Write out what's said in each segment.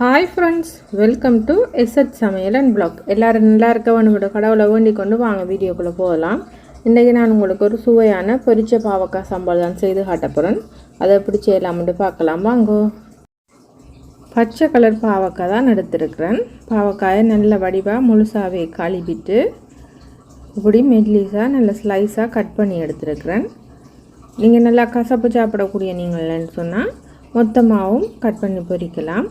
Hi friends welcome to எஸ்எட் சமையல் and blog எல்லோரும் நல்லா இருக்கவனோட கடவுளை வேண்டிக் கொண்டு வாங்க வீடியோக்குள்ளே போகலாம். இன்றைக்கி நான் உங்களுக்கு ஒரு சுவையான பொரிச்ச பாவக்காய் சம்பல் தான் செய்து காட்ட போகிறேன் அதை எப்படி செய்யலாம்னு பார்க்கலாம். வாங்கோ. பச்சை கலர் பாவக்காய் தான் எடுத்துருக்குறேன். பாவக்காயை நல்ல வடிவாக முழுசாகவே கழுவிட்டு இப்படி மெட்லீஸாக நல்ல ஸ்லைஸாக கட் பண்ணி எடுத்துருக்குறேன். நீங்கள் நல்லா கசப்பு சாப்பிடக்கூடிய நீங்கள்னு சொன்னால் மொத்தமாகவும் கட் பண்ணி பொரிக்கலாம்.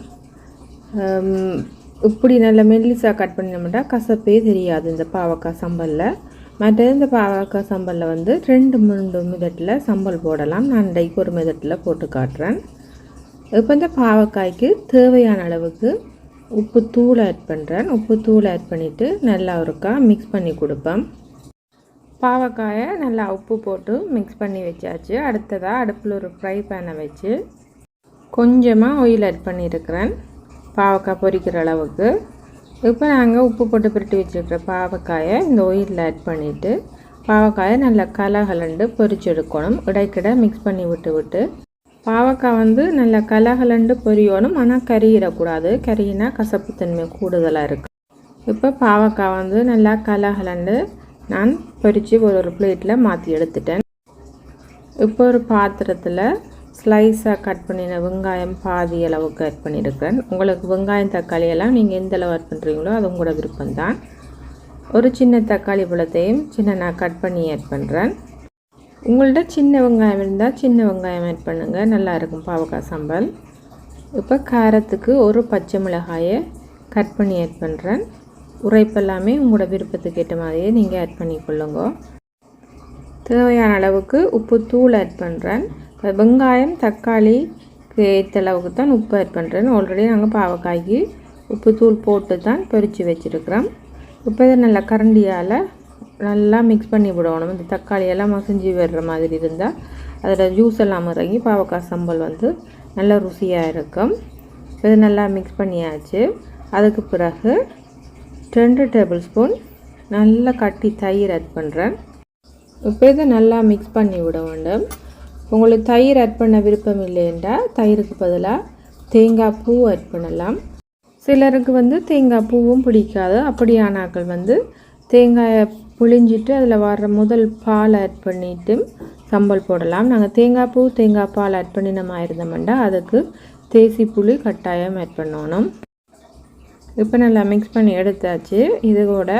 இப்படி நல்ல மெல்லிசாக கட் பண்ணினோம்னா கசப்பே தெரியாது இந்த பாவக்காய் சம்பலில். மற்ற இந்த பாவக்காய் சம்பலில் வந்து ரெண்டு மூணு மிதட்டில் சம்பல் போடலாம். நான் இன்றைக்கு ஒரு மிதட்டில் போட்டு காட்டுறேன். இப்போ இந்த பாவக்காய்க்கு தேவையான அளவுக்கு உப்பு தூள் ஆட் பண்ணுறேன் உப்பு தூள் ஆட் பண்ணிவிட்டு நல்லா ஒருக்கா மிக்ஸ் பண்ணி கொடுப்பேன். பாவக்காயை நல்லா உப்பு போட்டு மிக்ஸ் பண்ணி வச்சாச்சு. அடுத்ததாக அடுப்பில் ஒரு ஃப்ரை பேனை வச்சு கொஞ்சமாக ஆயில் ஆட் பண்ணியிருக்கிறேன். பாவக்காய் பொரிக்கிற அளவுக்கு. இப்போ நாங்கள் உப்பு போட்டு பிரட்டி வச்சுருக்கிற பாவக்காயை இந்த ஒயிலில் ஆட் பண்ணிவிட்டு பாவக்காயை நல்லா கலகலண்டு பொரிச்செடுக்கணும். இடைக்கிட மிக்ஸ் பண்ணி விட்டு விட்டு. பாவக்காய் வந்து நல்லா கலகலண்டு பொரியணும். ஆனால் கறியிடக்கூடாது கறியினா கசப்புத்தன்மை கூடுதலாக இருக்குது இப்போ பாவக்காய் வந்து நல்லா கலகலண்டு நான் பொரித்து ஒரு ஒரு பிளேட்டில் மாற்றி எடுத்துட்டேன். இப்போ ஒரு பாத்திரத்தில் ஸ்லைஸாக கட் பண்ணின வெங்காயம் பாதி அளவுக்கு கட் பண்ணியிருக்கிறேன். உங்களுக்கு வெங்காயம் தக்காளி எல்லாம் நீங்கள் எந்த அளவு கட் பண்ணுறீங்களோ அது உங்களோட விருப்பம்தான். ஒரு சின்ன தக்காளி பழத்தையும் சின்ன நான் கட் பண்ணி ஆட் பண்ணுறேன் உங்கள்கிட்ட சின்ன வெங்காயம் இருந்தால் சின்ன வெங்காயம் ஆட் பண்ணுங்கள் நல்லாயிருக்கும் பாவக்காய் சம்பல். இப்போ காரத்துக்கு ஒரு பச்சை மிளகாயை கட் பண்ணி ஆட் பண்ணுறேன் உரைப்பெல்லாமே உங்களோட விருப்பத்துக்கு ஏற்ற மாதிரியே நீங்கள் ஆட் பண்ணி கொள்ளுங்க தேவையான அளவுக்கு உப்பு தூள் ஆட் பண்ணுறேன் வெங்காயம் தக்காளி ஏற்ற அளவுக்கு தான் உப்பு ஆட் பண்ணுறேன் ஆல்ரெடி நாங்கள் பாவக்காய்க்கு உப்பு தூள் போட்டு தான் பொரித்து வச்சுருக்கிறோம். இப்போ இதை நல்லா கரண்டியால் நல்லா மிக்ஸ் பண்ணி விடணும். இந்த தக்காளியெல்லாம் மசிஞ்சு விடுற மாதிரி இருந்தால் அதில் ஜூஸ் எல்லாம் இறங்கி பாவக்காய் சம்பல் வந்து நல்லா ருசியாக இருக்கும். இது நல்லா மிக்ஸ் பண்ணியாச்சு. அதுக்கு பிறகு ரெண்டு டேபிள் ஸ்பூன் நல்லா கட்டி தயிர் ஆட் பண்ணுறேன் இப்போ இதை நல்லா மிக்ஸ் பண்ணி விட வேண்டும். உங்களுக்கு தயிர் ஆட் பண்ண விருப்பம் இல்லைன்றா தயிருக்கு பதிலாக தேங்காய் பூ ஆட் பண்ணலாம். சிலருக்கு வந்து தேங்காய் பூவும் பிடிக்காது. அப்படியானாக்கள் வந்து தேங்காயை புழிஞ்சிட்டு அதில் வர்ற முதல் பால் ஆட் பண்ணிவிட்டு சம்பல் போடலாம். நாங்கள் தேங்காய் பூ தேங்காய் பால் ஆட் பண்ணினோமா இருந்தோம்னா அதுக்கு தேசி புளி கட்டாயம் ஆட் பண்ணணும். இப்போ நல்லா மிக்ஸ் பண்ணி எடுத்தாச்சு. இது கூட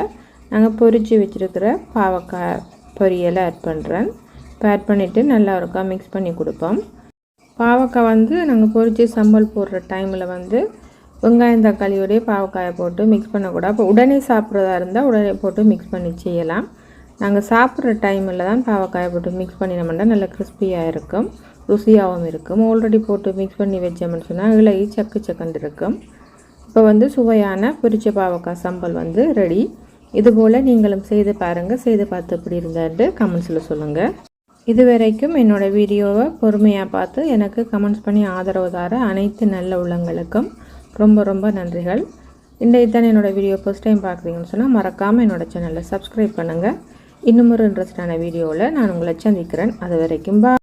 நாங்கள் பொறிச்சு வச்சுருக்கிற பாவக்காய் பொரியலை ஆட் பண்ணுறேன் ஆட் பண்ணிவிட்டு நல்லா இருக்கா மிக்ஸ் பண்ணி கொடுப்போம். பாவக்காய் வந்து நாங்கள் பொறிச்சு சம்பல் போடுற டைமில் வந்து வெங்காயம் தக்காளியோடைய பாவக்காயை போட்டு மிக்ஸ் பண்ணக்கூடாது அப்போ உடனே சாப்பிட்றதா இருந்தால் உடனே போட்டு மிக்ஸ் பண்ணி செய்யலாம். நாங்கள் சாப்பிட்ற டைமில் தான் பாவக்காயை போட்டு மிக்ஸ் பண்ணினோம்னா நல்லா கிறிஸ்பியாக இருக்கும். ருசியாகவும் இருக்கும். ஆல்ரெடி போட்டு மிக்ஸ் பண்ணி வச்சோம்னு சொன்னால் இலகி சக்கு சக்கந்து இருக்கும். இப்போ வந்து சுவையான பொரிச்ச பாவக்காய் சம்பல் வந்து ரெடி இதுபோல் நீங்களும் செய்து பாருங்கள் செய்து பார்த்து எப்படி இருந்தான்ட்டு கமெண்ட்ஸில் சொல்லுங்கள் இது வரைக்கும் என்னோடய வீடியோவை பொறுமையாக பார்த்து எனக்கு கமெண்ட்ஸ் பண்ணி ஆதரவு தர அனைத்து நல்ல உள்ளங்களுக்கும் ரொம்ப ரொம்ப நன்றிகள். இன்றைக்கு தான் என்னோடய வீடியோ ஃபஸ்ட் டைம் பார்க்குறீங்கன்னு சொன்னால் மறக்காமல் என்னோடய சேனலில் சப்ஸ்கிரைப் பண்ணுங்கள் இன்னும் ஒரு இன்ட்ரெஸ்டான வீடியோவில் நான் உங்களை சந்திக்கிறேன். அது வரைக்கும் பா